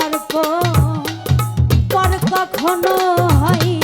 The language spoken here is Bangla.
আর পর কখনো হয়